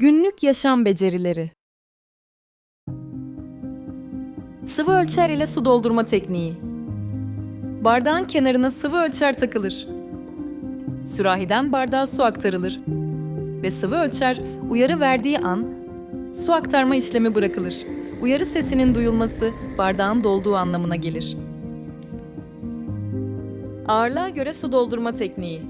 Günlük yaşam becerileri. Sıvı ölçer ile su doldurma tekniği. Bardağın kenarına sıvı ölçer takılır. Sürahiden bardağa su aktarılır ve sıvı ölçer uyarı verdiği an su aktarma işlemi bırakılır. Uyarı sesinin duyulması bardağın dolduğu anlamına gelir. Ağırlığa göre su doldurma tekniği.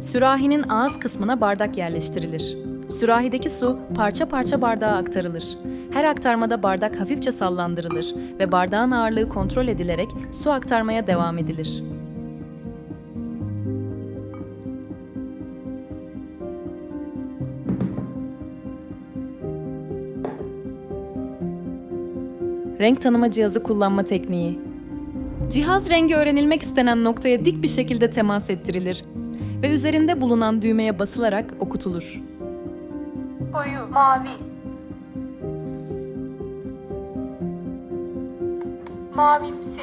Sürahinin ağız kısmına bardak yerleştirilir. Sürahideki su parça parça bardağa aktarılır. Her aktarmada bardak hafifçe sallandırılır ve bardağın ağırlığı kontrol edilerek su aktarmaya devam edilir. Renk tanıma cihazı kullanma tekniği. Cihaz rengi öğrenilmek istenen noktaya dik bir şekilde temas ettirilir ve üzerinde bulunan düğmeye basılarak okutulur. Koyu, mavi. Mavimsi.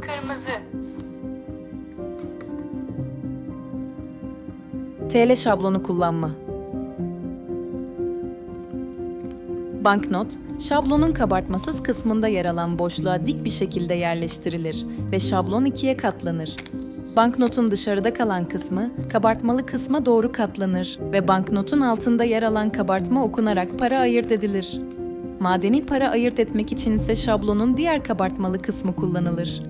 Kırmızı. TL şablonu kullanma. Banknot, şablonun kabartmasız kısmında yer alan boşluğa dik bir şekilde yerleştirilir ve şablon ikiye katlanır. Banknotun dışarıda kalan kısmı, kabartmalı kısma doğru katlanır ve banknotun altında yer alan kabartma okunarak para ayırt edilir. Madeni para ayırt etmek için ise şablonun diğer kabartmalı kısmı kullanılır.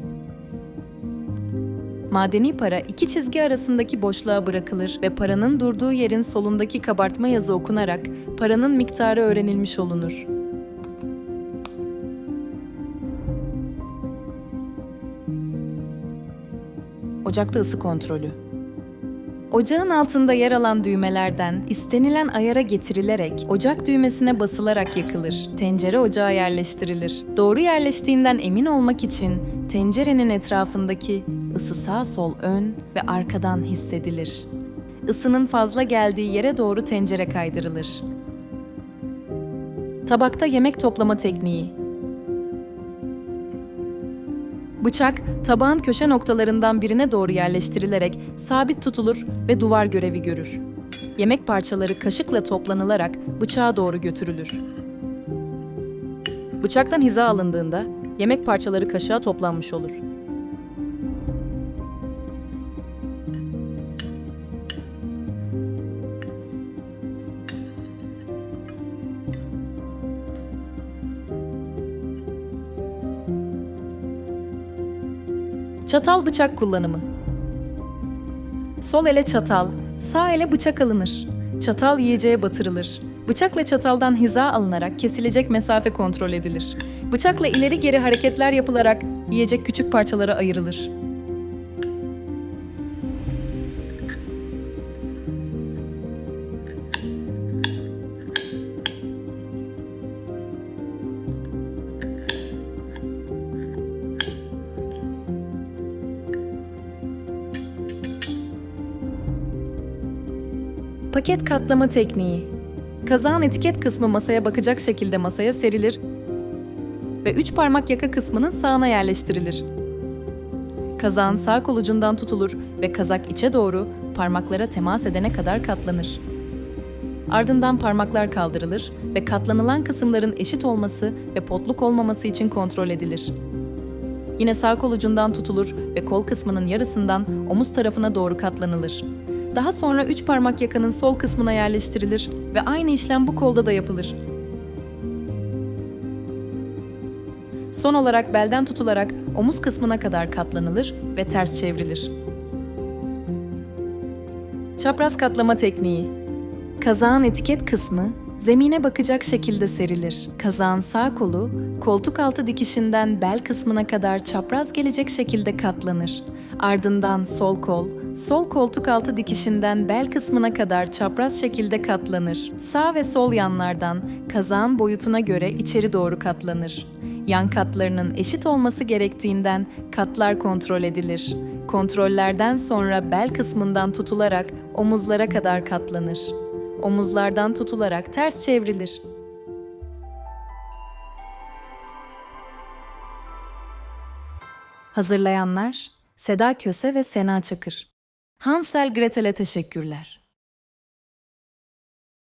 Madeni para iki çizgi arasındaki boşluğa bırakılır ve paranın durduğu yerin solundaki kabartma yazı okunarak paranın miktarı öğrenilmiş olunur. Ocakta ısı kontrolü. Ocağın altında yer alan düğmelerden istenilen ayara getirilerek ocak düğmesine basılarak yakılır. Tencere ocağa yerleştirilir. Doğru yerleştiğinden emin olmak için tencerenin etrafındaki ısı sağ sol ön ve arkadan hissedilir. Isının fazla geldiği yere doğru tencere kaydırılır. Tabakta yemek toplama tekniği. Bıçak, tabağın köşe noktalarından birine doğru yerleştirilerek sabit tutulur ve duvar görevi görür. Yemek parçaları kaşıkla toplanılarak bıçağa doğru götürülür. Bıçaktan hiza alındığında yemek parçaları kaşığa toplanmış olur. Çatal bıçak kullanımı. Sol ele çatal, sağ ele bıçak alınır. Çatal yiyeceğe batırılır. Bıçakla çataldan hiza alınarak kesilecek mesafe kontrol edilir. Bıçakla ileri geri hareketler yapılarak yiyecek küçük parçalara ayrılır. Paket katlama tekniği. Kazağın etiket kısmı masaya bakacak şekilde masaya serilir ve üç parmak yaka kısmının sağına yerleştirilir. Kazağın sağ kol ucundan tutulur ve kazak içe doğru parmaklara temas edene kadar katlanır. Ardından parmaklar kaldırılır ve katlanılan kısımların eşit olması ve potluk olmaması için kontrol edilir. Yine sağ kol ucundan tutulur ve kol kısmının yarısından omuz tarafına doğru katlanılır. Daha sonra üç parmak yakanın sol kısmına yerleştirilir ve aynı işlem bu kolda da yapılır. Son olarak belden tutularak omuz kısmına kadar katlanılır ve ters çevrilir. Çapraz katlama tekniği. Kazağın etiket kısmı zemine bakacak şekilde serilir. Kazağın sağ kolu koltuk altı dikişinden bel kısmına kadar çapraz gelecek şekilde katlanır. Ardından sol kol, sol koltuk altı dikişinden bel kısmına kadar çapraz şekilde katlanır. Sağ ve sol yanlardan kazağın boyutuna göre içeri doğru katlanır. Yan katlarının eşit olması gerektiğinden katlar kontrol edilir. Kontrollerden sonra bel kısmından tutularak omuzlara kadar katlanır. Omuzlardan tutularak ters çevrilir. Hazırlayanlar Seda Köse ve Sena Çakır. Hansel Gretel'e teşekkürler.